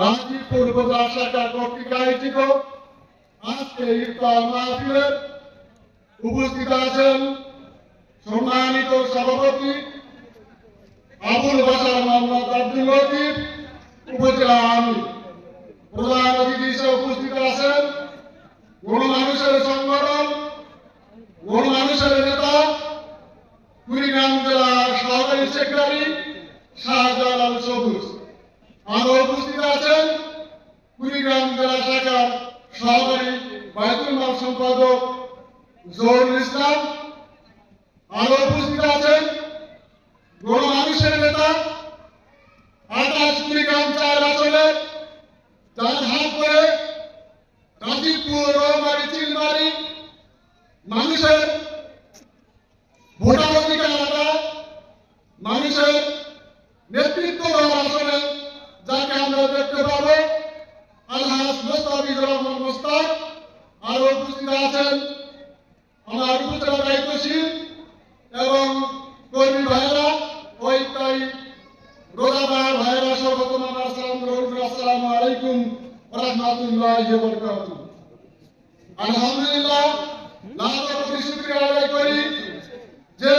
গাজীপুর উপজেলা শাখা কর্তৃক আয়োজিত আজকে ইফতার মাহফিলের উপস্থিত আছেন সম্মানিত সভাপতি আবুল বাসার মোহাম্মদ আব্দুল লতিফ, উপজেলা আমি প্রধান অতিথি হিসেবে উপস্থিত আছেন গণমানুষের সংগঠন, গণমানুষের নেতা, কুড়িগ্রাম জেলার সহকারী সেক্রেটারি শাহজালাল সবুজ। আরও উপস্থিত আছেন কুড়িগ্রাম জেলা শাখার সহকারী বায়তুল মাল সম্পাদক জহুরুল ইসলাম। আরও উপস্থিত আছেন গণমানুষের নেতা আকাশ কুড়িগ্রাম চার আসলে তার হাত করে গাজীপুর রৌমারি চিলমারি মানুষের মোস্তাক আরও উপস্থিত আছেন আমার উপজেলা দায়িত্বশীল এবং কর্মী ভাইয়েরা ভাইয়েরা আসসালাম আলাইকুম আলহামদুলিল্লাহ করি যে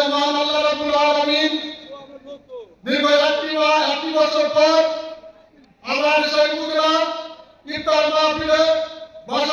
বছর পর আমার সেই মুদ্রা মাহফিলে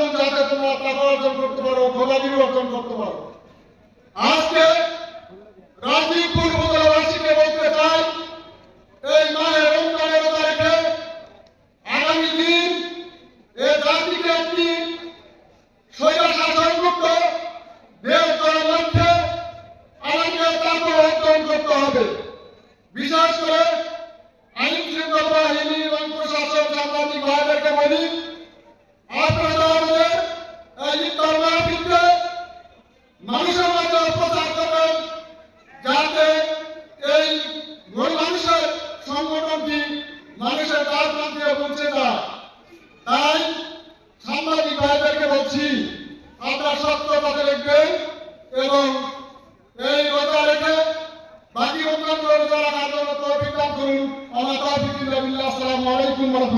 তাত্তাকুন যাতে তোমরা টাকা অর্জন করতে পারো খোদাগিরি অর্জন করতে পারো। আজকে প্রান্তে পৌঁছে যায় তাই সাংবাদিক ভাইদেরকে বলছি, আপনারা সত্য পথে লিখবেন এবং এই রোজা রেখে বাকি অন্যান্য রোজা রাখার জন্য তৌফিক দান করুন। আমার তৌফিক আসসালামু আলাইকুম ওয়া